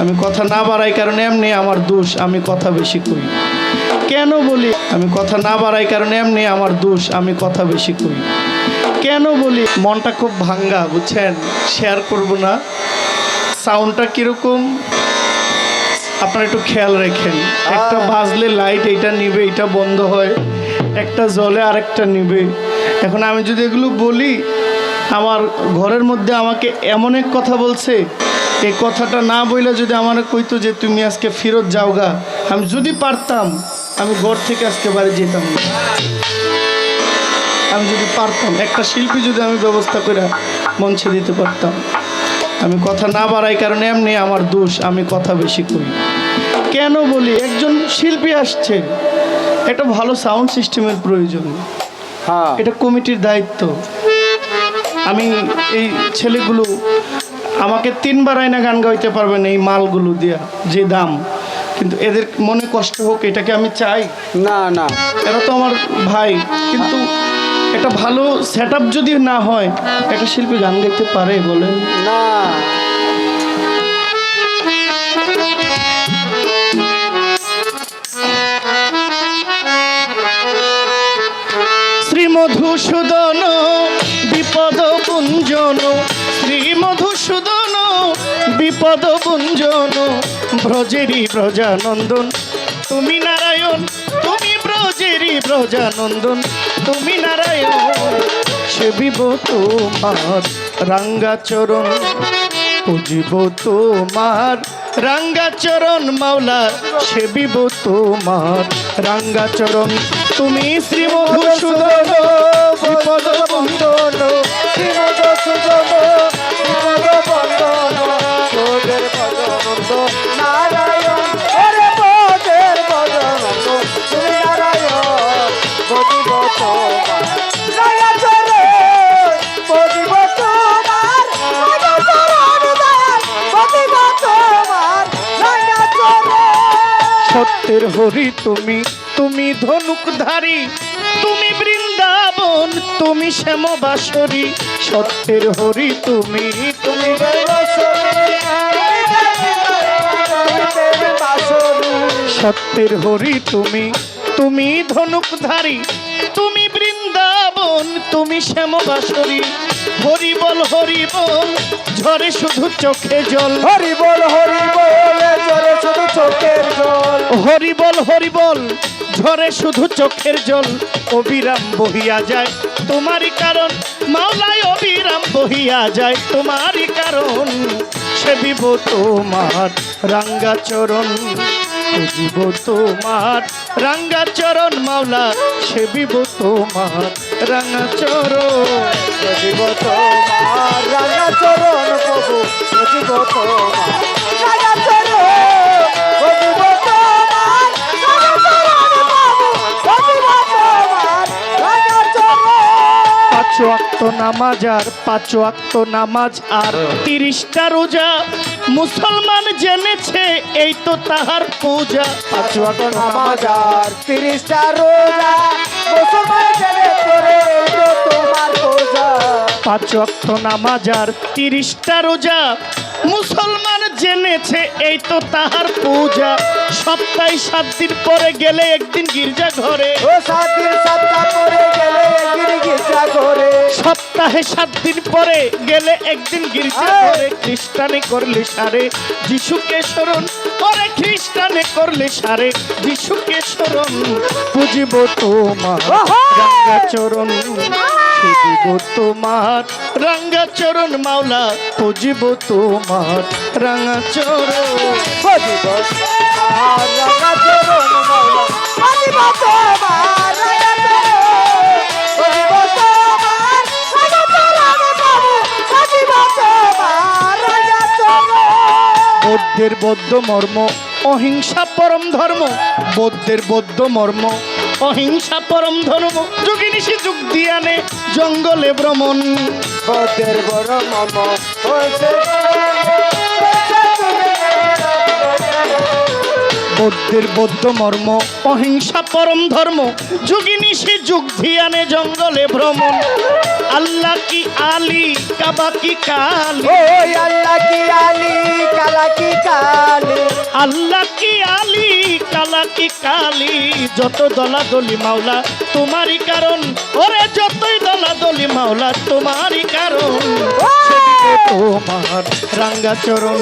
আমি কথা না বাড়াই কারণে এমনি আমার দোষ আমি কথা বেশি কই কেন বলি? আমি কথা না বাড়াই কারণে এমনি আমার দোষ আমি কথা বেশি কই কেন বলি? মনটা খুব ভাঙ্গা বুঝছেন? শেয়ার করব না। সাউন্ডটা কীরকম? আপনারা একটু খেয়াল রাখেন। একটা বাজলে লাইট এইটা নিবে এটা বন্ধ হয়। একটা জলে আরেকটা নিবে। এখন আমি যদি এগুলো বলি আমার ঘরের মধ্যে আমাকে এমন এক কথা বলছে এই কথাটা না বইলে যদি আমার কইতো যে তুমি আজকে ফেরত যাওগা আমি যদি পারতাম আমি ঘর থেকে আজকে বাড়ি যেতাম না। আমি যদি পারতাম একটা শিল্পী যদি আমি ব্যবস্থা করে মঞ্চে দিতে পারতাম। আমি কথা না বাড়াই কারণে এমনি আমার দোষ আমি কথা বেশি করি। কেন বলি? একজন শিল্পী আসছে একটা ভালো সাউন্ড সিস্টেমের প্রয়োজন। হ্যাঁ। এটা কমিটির দায়িত্ব। আমি এই ছেলেগুলো আমাকে তিনবার আয়না গান গাইতে পারবেন এই মালগুলো দিয়া যে দাম। কিন্তু এদের মনে কষ্ট হোক এটাকে আমি চাই? না না। এরা তো আমার ভাই কিন্তু একটা ভালো সেট যদি না হয় একটা শিল্পী গান গাইতে পারে বলেন। না। শ্রী মধুসূদন বিপদ মধুসূদন বিপদ পুঞ্জন ব্রজেরি ব্রজানন্দন। তুমি নারায়ণ, তুমি ব্রজেরি ব্রজানন্দন। তুমি নারায়ণ, সেবিব তোমার রাঙ্গাচরণ। পুজিব তোমার রাঙ্গাচরণ, মাওলা, সেবিব তোমার রাঙ্গাচরণ। তুমি শ্রী মধুসূদন বিপদ বন্ধন সত্যের হরি তুমি তুমি ধনুকধারী তুমি বৃন্দাবন তুমি শ্যামবাসরী। সত্যের হরি তুমি তুমি সত্যের হরি তুমি। তুমি ধনুকধারী তুমি বৃন্দাবন তুমি শ্যামবাসরী। হরি বল হরি বল ঝরে শুধু চোখে জল। হরি বল হরি বল চলে শুধু চোখের জল। হরি বল হরি বল ঝরে শুধু চোখের জল। অবিরাম বহিয়া যায় তোমারই কারণ। মাওলায় অবিরাম বহিয়া যায় তোমারই কারণ। সে সেবিব তোমার রাঙ্গাচরণ। বুঝিব তোমার রাঙ্গাচরণ মাওলা সেবিব তোমার রাঙ্গাচরণ সেবিব তোমার চরণ প্রভু সেবিব তোমার। চরণ ওয়াক্ত নামাজ আর পাঁচ ওয়াক্ত নামাজ আর তিরিশটা রোজা। মুসলমান জেনেছে এই তো তাহার পূজা। পাঁচ ওয়াক্ত নামাজ আর তিরিশটা রোজা। মুসলমান জেনে করে তো তোমার পূজা। পাঁচ ওয়াক্ত নামাজ আর তিরিশটা রোজা। মুসলমান জেনেছে এই তো তাহার পূজা। সপ্তাহে সাত দিন পরে গেলে একদিন গির্জা ঘরে। ও সাত দিন সাতটা পরে গেলে একদিন গির্জা করে সপ্তাহে সাত দিন পরে গেলে একদিন গির্জা ঘরে। খ্রিস্টানে করলে সারে যিশুকে স্মরণ করে খ্রিস্টানে করলে সারে। যিশুকে স্মরণ পুজিব তোমার রাঙ্গাচরণ পুজিব তোমার রাঙ্গাচরণ মাওলা পুজিব তোমার। আর রাঙা চরণ চরণ তোমার রাঙা চরণ বৌদ্ধের বৌদ্ধ মর্ম অহিংসা পরম ধর্ম। বৌদ্ধের বৌদ্ধ মর্ম অহিংসা পরম ধর্ম। যোগিনীষি যুগ দিয়ানে জঙ্গলে ভ্রমণ। বদের বড় মম বৌদ্ধের বৌদ্ধ মর্ম। অহিংসা পরম ধর্ম যোগিনীষি যুগ ধিয়ানে জঙ্গলে ভ্রমণ। আল্লাহ কি আলী কাবা কি কালী? আল্লাহ কি আলী কালা কি কালী? আল্লাহ কি আলী কালা কি কালী? যত দলা দলি মাওলা তোমারই কারণ। ওরে যতই দলা দলি মাওলা তোমারই কারণ। তোমার রাঙ্গা চরণ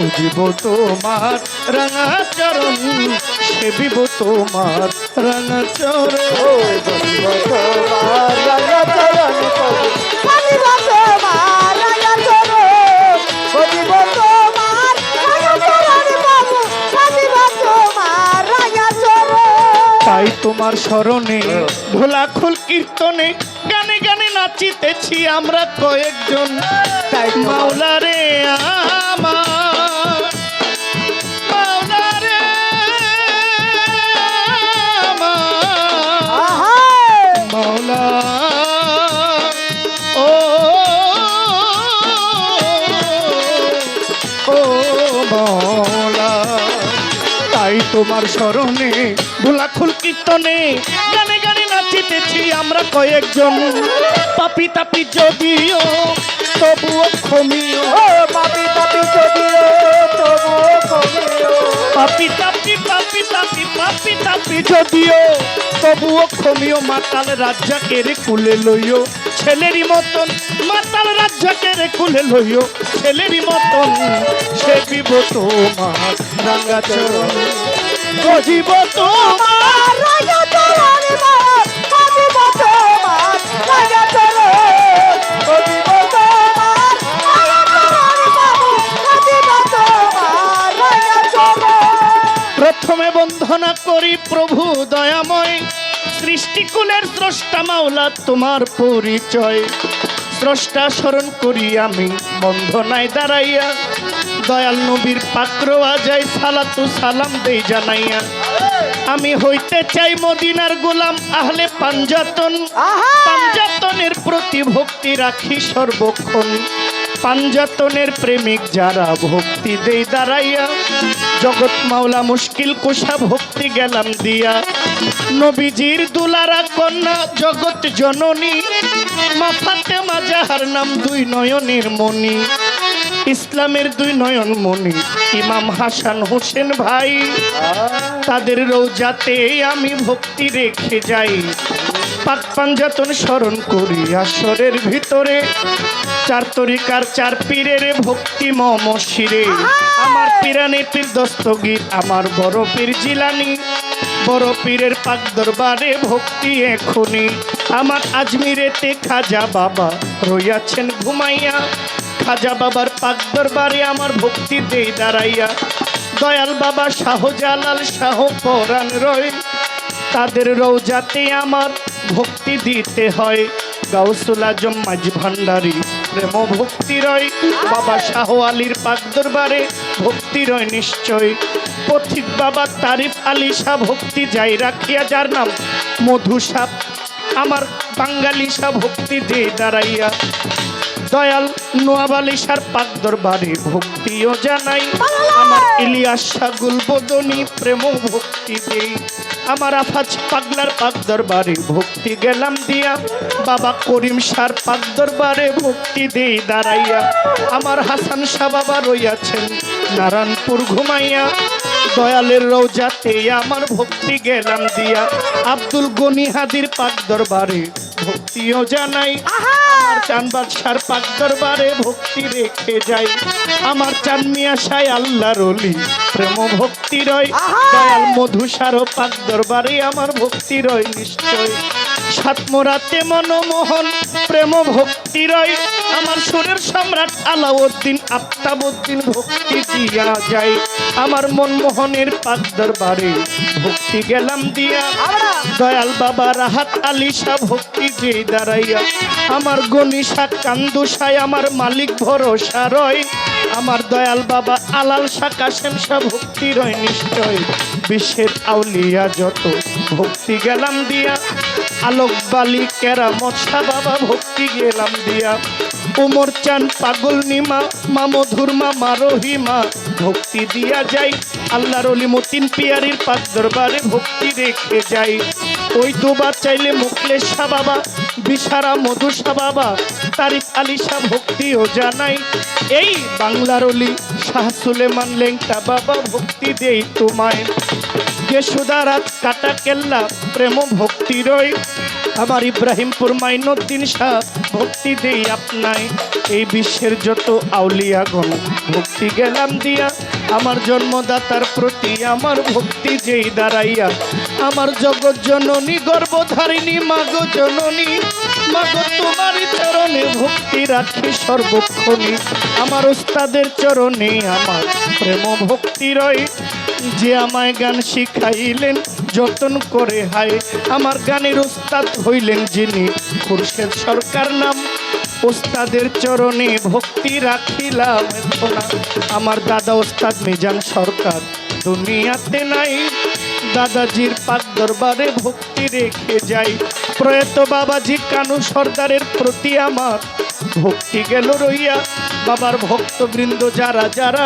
পুজিব তোমার রাঙা চরণ সেবিব তোমার রাঙা চরণ। তোমার রাঙা চরণ তাই তোমার স্মরণে ভোলাখুল কীর্তনে গানে গানে নাচিতেছি আমরা কয়েকজন। তাই মাওলা রে আমার তোমার স্মরণে ভোলাখুল কীর্তনে গানে গানে নাচিতেছি আমরা কয়েকজন। পাপি তাপি যদিও তবুও ক্ষমিও। পাপি পাপি যদিও তবু কমিও পাপি তাপি পাপি তাপি পাপি তাপি যদিও তবুও ক্ষমিও। মাতাল রাজ্জাকে রে কুলে লইও ছেলেরই মতন। মাতাল রাজ্জাকে রে কুলে লইও ছেলেরই মতন। সে বিব তোমার রাঙ্গা চরণ। গজিব তোমার। চরণ বাবু বলিব তোমার রাঙা চরণ বলিব তোমার রাঙা চরণ বাবু তোমার রাঙা চরণ প্রথমে বন্ধনা করি প্রভু দয়াময়, সৃষ্টিকুলের স্রষ্টা মাওলা তোমার পরিচয়। স্রষ্টা স্মরণ করি আমি, বন্ধনায় দাঁড়াইয়া দয়াল নবীর পাত্র আজাই সালাতু সালাম দেই জানাইয়া। আমি হইতে চাই মদিনার গোলাম আহলে পাঞ্জাতন। পাঞ্জাতনের প্রতি ভক্তি রাখি সর্বক্ষণ। পাঞ্জাতনের প্রেমিক যারা ভক্তি দেই দাঁড়াইয়া। জগৎ মাওলা মুশকিল কোষা ভক্তি গেলাম দিয়া। নবীজির দুলারা কন্যা জগৎ জননী। মাফাতে মাজাহার নাম দুই নয়নের মণি। ইসলামের দুই নয়ন মণি ইমাম হাসান হোসেন ভাই। তাদের রোজাতে আমি ভক্তি রেখে যাই। পাক পাঞ্জাতন স্মরণ করি আসরের ভিতরে। চার তরিকার চার পীরের ভক্তি মম শিরে। আমার পিরানি পীর দস্তগীর আমার বড় পীর জিলানি। বড় পীরের পাক দরবারে ভক্তি এখনি। আমার আজমিরেতে খাজা বাবা রইয়াছেন ঘুমাইয়া। খাজা বাবার পাক দরবারে আমার ভক্তি দেই দাঁড়াইয়া। দয়াল বাবা, শাহজালাল শাহ পরাণ রয়। তাদের রৌজাতে আমার ভক্তি দিতে হয়। গাউসুল আজম মাঝ ভান্ডারী, প্রেম ভক্তি রয়। বাবা শাহ আলীর পাক দরবারে ভক্তি রয় নিশ্চয়। পথিক বাবা তারিফ আলী শাহ ভক্তি যাই রাখিয়া যার নাম। মধু সাপ, আমার বাঙালি শাহ ভক্তি দিয়ে দাঁড়াইয়া। দয়াল নোয়াব আলী সার পাক দরবারে ভক্তিও জানাই। আমার ইলিয়াস শাগুল বদনী প্রেম ভক্তি দেই। আমার আফাজ পাগলার পাক দরবারে ভক্তি গেলাম দিয়া। বাবা করিম সার পাক দরবারে ভক্তি দেই দাঁড়াইয়া। আমার হাসান শাহ বাবা রইয়াছেন নারায়ণপুর ঘুমাইয়া। দয়ালের রৌজাতে আমার ভক্তি গেলাম দিয়া। আব্দুল গনি হাদির পাক দরবারে ভক্তিও জানাই। আমার চান বাদশার পাক দরবারে ভক্তি রেখে যাই। আমার চান মিয়া সাই আল্লাহর অলি প্রেম ভক্তি রয়। দয়াল মধুসার পাক দরবারে আমার ভক্তি রয় নিশ্চয়। সাতমোরাতে মনমোহন প্রেম ভক্তি রয় আমার সুরের সম্রাট আলাউদ্দিন আফতাবুদ্দিন ভক্তি দিয়া যায়। আমার মনমোহনের পাক দরবারে ভক্তি গেলাম দিয়া। দয়াল বাবা রাহাত আলী শাহ ভক্তি যে দাঁড়াইয়া। আমার গনিশা কান্দুসায় আমার মালিক ভরসা রয়। আমার দয়াল বাবা আলাল শাহ কাশেম শাহ ভক্তি রয় নিশ্চয়। বিশ্বের আউলিয়া যত ভক্তি গেলাম দিয়া। আলোক বালি কেরামত শাহ বাবা ভক্তি গেলাম দিয়া। উমর চান পাগল নিমা, মা মধুর মা মারহিমা ভক্তি দিয়া যাই, আল্লাহর অলি মতিন পিয়ারির পাক দরবারে ভক্তি রেখে যাই। ওই দুবার চাইলে মুখলেশ শাহ বাবা, বিশারা মধুসা বাবা। তারিফ আলিশা ভক্তিও জানাই, এই বাংলার অলি শাহ সুলেমান লেংটা বাবা ভক্তি দেই তোমায়। যশোদারাত কাটা কেল্লা, প্রেম ভক্তি রই। আমার ইব্রাহিমপুর মাইনুদ্দিন শাহ, ভক্তি দেই আপনায়। এই বিশ্বের যত আউলিয়া আউলিয়াগণ, ভক্তি গেলাম দিয়া। আমার জন্মদাতার প্রতি আমার ভক্তি যেই দাঁড়াইয়া। আমার জগৎ জননী গর্ভধারিণী মাগ জননী। চরণে ভক্তি রাখি সর্বক্ষণী আমার ওস্তাদের চরণে আমার প্রেম ভক্তি রয়। যে আমায় গান শিখাইলেন, যতন করে হায়। আমার গানের ওস্তাদ হইলেন যিনি খুরশেদ সরকার নাম। ওস্তাদের চরণে ভক্তি রাখিলাম। আমার দাদা ওস্তাদ মিজান সরকার দুনিয়াতে নাই। দাদাজির পাক দরবারে ভক্তি রেখে যাই। প্রয়াত বাবাজি কানু সর্দারের প্রতি আমার ভক্তি গেল রইয়া। বাবার ভক্তবৃন্দ যারা যারা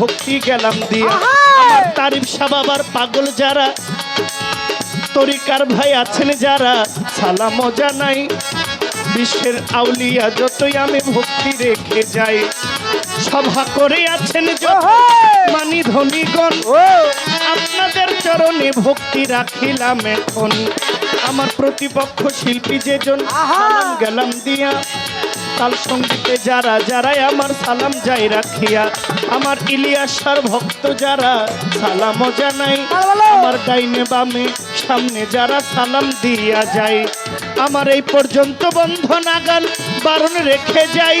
ভক্তি গেলাম দিয়া। আমার তারিফ শাহ বাবার পাগল যারা তরিকার ভাই আছেন যারা সালামও জানাই। বিশ্বের আউলিয়া যতই আমি ভক্তি রেখে যাই সভা করে আছেন মানি ধনীগণ। চরণে ভক্তি রাখিলাম এখন। আমার প্রতিপক্ষ শিল্পী যেজন গেলাম দিয়া। তাল সঙ্গীতে যারা যারাই আমার সালাম যাই রাখিয়া আমার ইলিয়াসার ভক্ত যারা সালামও জানাই। আমার ডাইনে বামে সামনে যারা সালাম দিয়া যায়। আমার এই পর্যন্ত বন্ধ নাগাল বারণ রেখে যাই।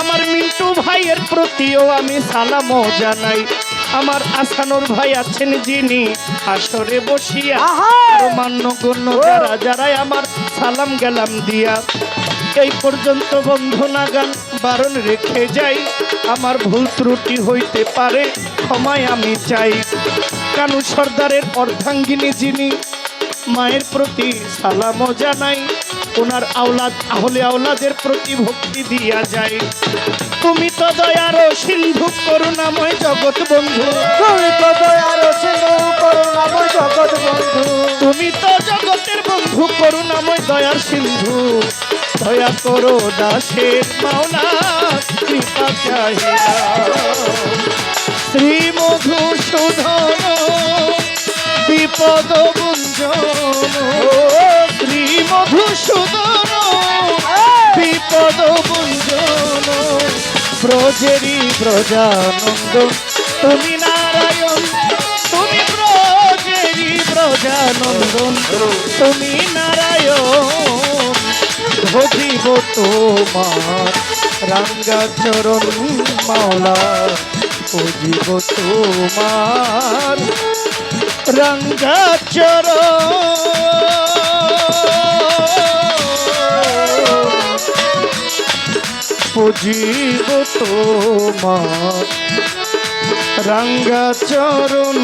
আমার মিন্টু ভাইয়ের প্রতিও আমি সালামও জানাই। আমার আসানুর ভাই আছেন যিনি আসরে বসিয়া মান্য গণ্য যারা যারাই আমার সালাম গেলাম দিয়া। এই পর্যন্ত বন্ধ নাগাল বারণ রেখে যাই। আমার ভুল ত্রুটি হইতে পারে ক্ষমায় আমি চাই। কানু সর্দারের অর্ধাঙ্গিনী যিনি মায়ের প্রতি সালামও জানাই। ওনার আওলাদ আহলে আওলাদের প্রতি ভক্তি দিয়া যায়। তুমি তো দয়ার সিন্ধু করুণাময় জগৎ বন্ধু। তুমি তো দয়ার সিন্ধু করুণাময় জগৎ বন্ধু। তুমি তো জগতের বন্ধু করুণাময় দয়ার সিন্ধু। দয়া করো দাসের মাওলা কৃপা চাহিদা শ্রী মধুসূদন মধুসূদন বিপদ গুঞ্জন ব্রজেরি ব্রজানন্দ তুমি নারায়ণ তুমি ব্রজেরি ব্রজানন্দন তুমি নারায়ণ ভজিব তোমার রাঙ্গাচরণ মাওলা ভজিব তোমার। রাঙ্গাচরণ পুজিব তোমার রাঙ্গাচরণ